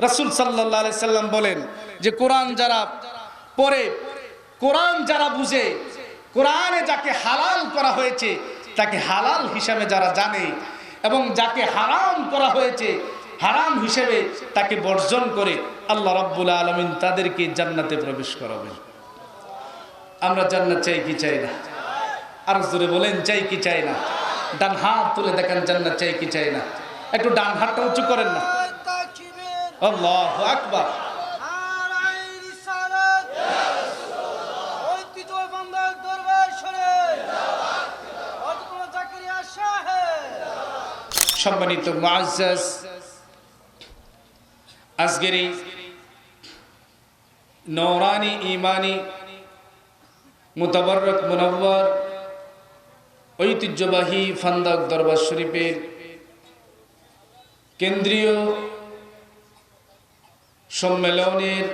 রাসুল সাল্লাহ সাল্লাম বলেন যে কোরআন যারা পড়ে, কোরআন যারা বুঝে, কোরআনে যাকে হালাল করা হয়েছে, তাকে হালাল হিসাবে যারা জানে এবং যাকে হারাম করা হয়েছে, হারাম হিসেবে তাকে বর্জন করে আল্লাহ রব্বুল আলমিন তাদেরকে জান্নাতে প্রবেশ করাবেন। আমরা জান্নাত চাই কি চাই না? আর জোরে বলেন, চাই কি চাই না? ডান হাত তুলে দেখেন, জান্নাত চাই কি চাই না? একটু ডান হাতটা উঁচু করেন না। আল্লাহ আকবার। সম্মানিত মুআজ্জাজ এই নৌরানি ইমানি মুতাবারক মুনব্বর ঐতিহ্যবাহী ফান্দাক দরবার শরীফের কেন্দ্রীয় সম্মেলনের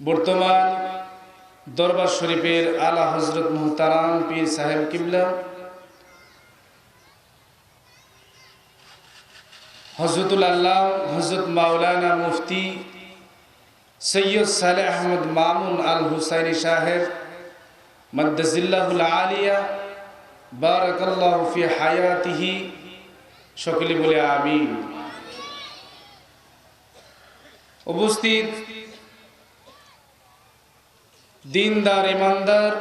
বর্তমান দরবার শরীফের আলা হজরত মুহতারাম পীর সাহেব কিবলা হজরতুল আল্লাহ হজরত মাওলানা মুফতি সৈয়দ সালে আহমদ মামুন আল হুসাইনি সাহেব মদ্দাজিল্লাহুল আলিয়া বারাকাল্লাহ ফি হায়াতিহি সকলে বলে আমিন উপস্থিত দিনদার ইমানদার,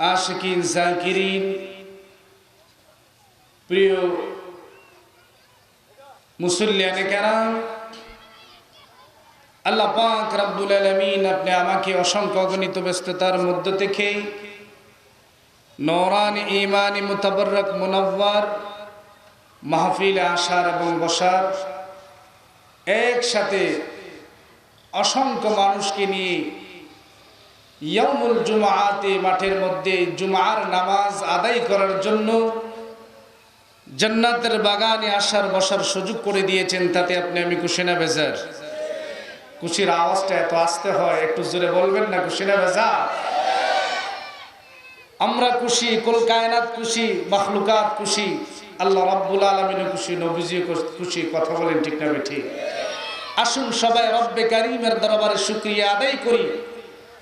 আশিকিন জাকিরিন, প্রিয় মুসল্লিয়ানে কেরাম, আল্লাহ পাক রাব্বুল আলমিন আপনি আমাকে অসংখ্য অগণিত ব্যস্ততার মধ্য থেকে নৌরান ইমানি মুতাবরক মুনব্বর মাহফিলে আসার এবং বসার একসাথে অসংখ্য মানুষকে নিয়ে ইয়মুল জুমাতে মাঠের মধ্যে জুমার নামাজ আদায় করার জন্য জান্নাতের বাগানে আসার, বসার সুযোগ করে দিয়েছেন। তাতে আপনি, আমি কুশিনা বেজার? কুশির আওয়াজটা এত আসতে হয়, একটু জোরে বলবেন না? কুশিনা বেজা আমরা খুশি, কুল কায়নাত খুশি, মখলুকাত খুশি, আল্লাহ রাব্বুল আলমিন খুশি নবীজি খুশি, কথা বলেন ঠিক না ঠিক আসুন সবাই রব্বে কারিমের দরবারে শুক্রিয়া আদায় করি।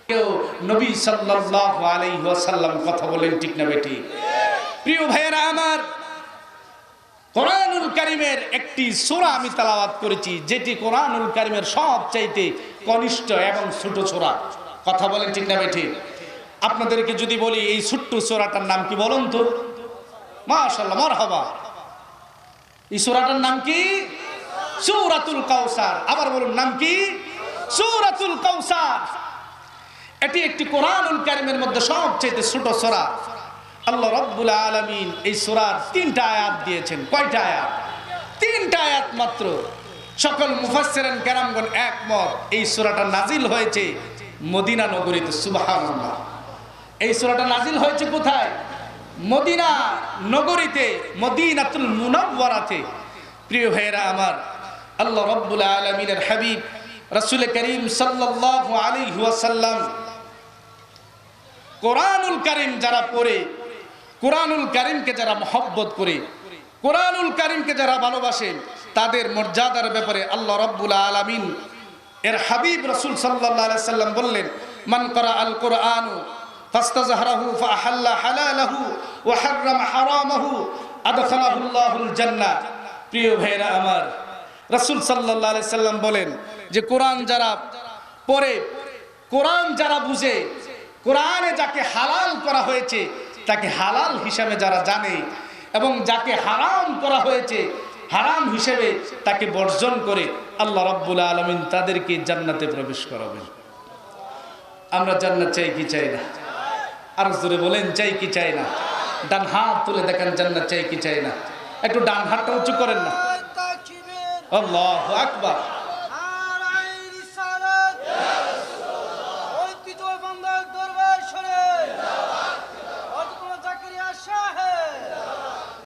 কেউ নবী সাল্লাল্লাহু আলাইহি ওয়াসাল্লাম কথা বলেন ঠিক না বেটি? প্রিয় ভাইয়েরা আমার, কোরআনুল কারিমের একটি সূরা আমি তালাওয়াত করেছি, যেটি কোরআনুল কারিমের সবচাইতে কনিষ্ঠ এবং ছোট সূরা। কথা বলেন ঠিক না বেটি? আপনাদেরকে যদি বলি, এই ছোট্ট সূরাটার নাম কি বলুন তো? মাশাআল্লাহ, মারহাবা। এই সূরাটার নাম কি? সূরাতুল কাউসার। আবার বলুন, নাম কি? সূরাতুল কাউসার। এটি একটি কোরআনুল কারিমের মধ্যে সবচেয়ে ছোট সূরা। আল্লাহ রব্বুল আলামিন এই সূরার তিনটা আয়াত দিয়েছেন। কয়টা আয়াত? তিনটা আয়াত মাত্র। সকল মুফাসসিরান কেরামগণ একমত, এই সূরাটা নাজিল হয়েছে মদিনা নগরীতে, সুবহানাল্লাহ। এই সূরাটা নাজিল হয়েছে কোথায়? মদিনা নগরীতে, মদিনাতুল মুনাওয়ারাতে। প্রিয় ভাইয়েরা আমার আল্লাহ রব্বুল আলমিনের হাবিব, রসুল করিম সাল্লাহ আলী ওয়াসাল্লাম কোরআনুল করিম যারা পড়ে, কোরআনুল করিমকে যারা মহব্বত করে, কোরআনুল করিমকে যারা ভালোবাসে, তাদের মর্যাদার ব্যাপারে আল্লাহ রব্বুল আলমিন এর হাবিব রসুল সাল্লাহ সাল্লাম বললেন, মান করা আল কোরআনু ওয়া প্রিয় ভাইরা আমার রাসূল আলাইহি সাল্লাম বলেন যে কোরআন যারা পড়ে, কোরআন যারা বুঝে, কোরআনে যাকে হালাল করা হয়েছে, তাকে হালাল হিসাবে যারা জানে এবং যাকে হারাম করা হয়েছে, হারাম হিসেবে তাকে বর্জন করে আল্লাহ রাব্বুল আলামিন তাদেরকে জান্নাতে প্রবেশ করাবেন। আমরা জান্নাত চাই কি চাই না? আর জোরে বলেন, চাই কি চাই না? ডান হাত তুলে দেখেন জান্নাত চাই কি চাই না? একটু ডান হাতটা উঁচু করেন না। আল্লাহ আকবার